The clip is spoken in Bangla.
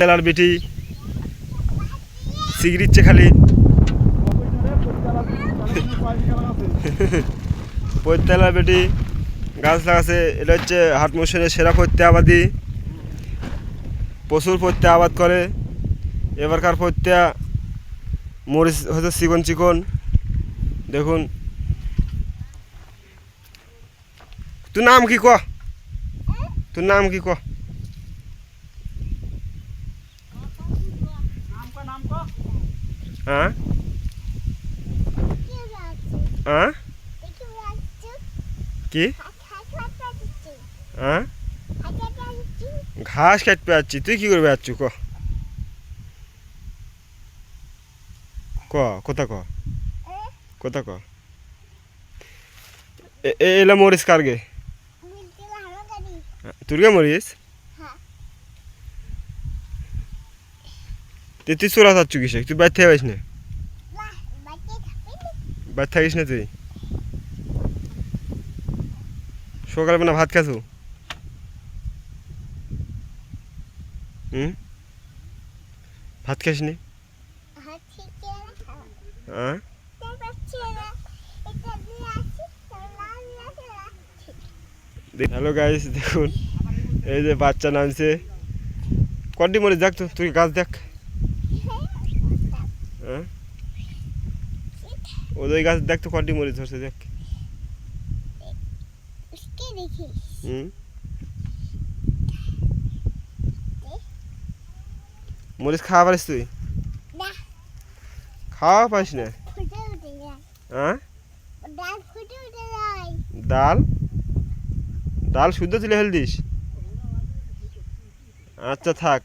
মেলার বেটি সিগড়িচ্ছে খালি। পৈতালার বেটি গাছ লাগাছে, এটা হচ্ছে হাট মোশনের সেরা পৈতে আবাদি প্রচুর পৈতে আবাদ করে। এবারকার পৈতে মরিচ হচ্ছে চিকন চিকন। দেখুন। তোর নাম কি ক? তোর নাম কি ক? হ্যাঁ হ্যাঁ কি হ্যাঁ ঘাস কাটতে যাচ্ছি তুই কি করবে যাচ্ছু ক ক কোথা ক কোথা ক এলা মরিস কারগে তোর গে মরিস তে তুই চোরা যাচ্ছু কিসে? তুই বাইর থেকে পাইস না। বাইর থাকিস না তুই। সকালে মানে ভাত খাসু হুম? ভাত খাস নি? হ্যাঁ? হ্যালো গাইস দেখুন। এই যে বাচ্চা নামছে। কড্ডি মরিচ দেখ তো, তুই গাছ দেখ। হ্যাঁ? ওই গাছ দেখ তো কড্ডি মরিচ ধরছে দেখ। হুম? মরিচ খাওয়া পারিস তুই? খাওয়া পারিস না? হ্যাঁ? ডাল ডাল? শুদ্ধ তুলে ফেল দিস আচ্ছা থাক।